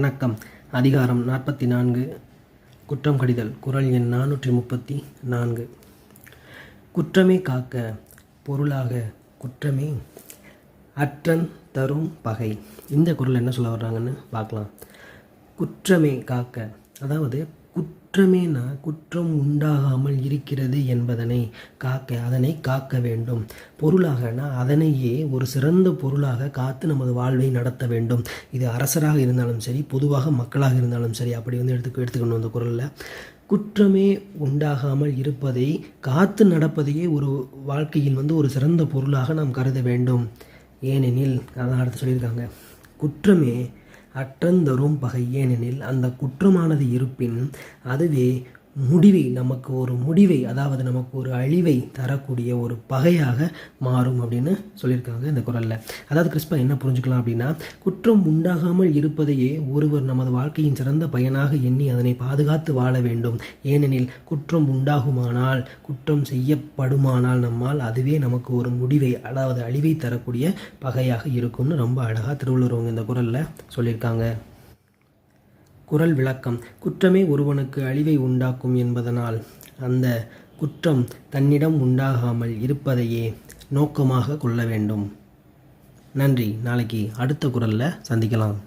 வணக்கம். அதிகாரம் நாற்பத்தி நான்கு குற்றம் கடிதல். குரல் எண் நானூற்றி முப்பத்தி நான்கு குற்றமே காக்க பொருளாக குற்றமே அற்றன் தரும் பகை. இந்த குரல் என்ன சொல்ல வர்றாங்கன்னு பார்க்கலாம். குற்றமே காக்க அதாவது குற்றமேனா குற்றம் உண்டாகாமல் இருக்கிறது என்பதனை காக்க அதனை காக்க வேண்டும். பொருளாகனா அதனையே ஒரு சிறந்த பொருளாக காத்து நமது வாழ்வை நடத்த வேண்டும். இது அரசராக இருந்தாலும் சரி பொதுவாக மக்களாக இருந்தாலும் சரி அப்படி வந்து எடுத்து எடுத்துக்கணும் அந்த குரலில். குற்றமே உண்டாகாமல் இருப்பதை காத்து நடப்பதையே ஒரு வாழ்க்கையில் வந்து ஒரு சிறந்த பொருளாக நாம் கருத வேண்டும். ஏனெனில் அதான் அடுத்து சொல்லியிருக்காங்க. குற்றமே அற்றந்தரும் பகை. ஏனெனில் அந்த குற்றமானது இருப்பின் அதுவே முடிவை நமக்கு ஒரு முடிவை அதாவது நமக்கு ஒரு அழிவை தரக்கூடிய ஒரு பகையாக மாறும் அப்படின்னு சொல்லியிருக்காங்க இந்த குரலில். அதாவது கிறிஸ்பா என்ன புரிஞ்சுக்கலாம் அப்படின்னா குற்றம் உண்டாகாமல் இருப்பதையே ஒருவர் நமது வாழ்க்கையின் சிறந்த பயனாக எண்ணி அதனை பாதுகாத்து வாழ வேண்டும். ஏனெனில் குற்றம் உண்டாகுமானால் குற்றம் செய்யப்படுமானால் நம்மால் அதுவே நமக்கு ஒரு முடிவை அதாவது அழிவை தரக்கூடிய பகையாக இருக்கும்னு ரொம்ப அழகாக திருவள்ளுவர் அவங்க இந்த குரலில் சொல்லியிருக்காங்க. குரல் விளக்கம். குற்றமே ஒருவனுக்கு அழிவை உண்டாக்கும் என்பதனால் அந்த குற்றம் தன்னிடம் உண்டாகாமல் இருப்பதையே நோக்கமாக கொள்ள வேண்டும். நன்றி. நாளைக்கு அடுத்த குரலில் சந்திக்கலாம்.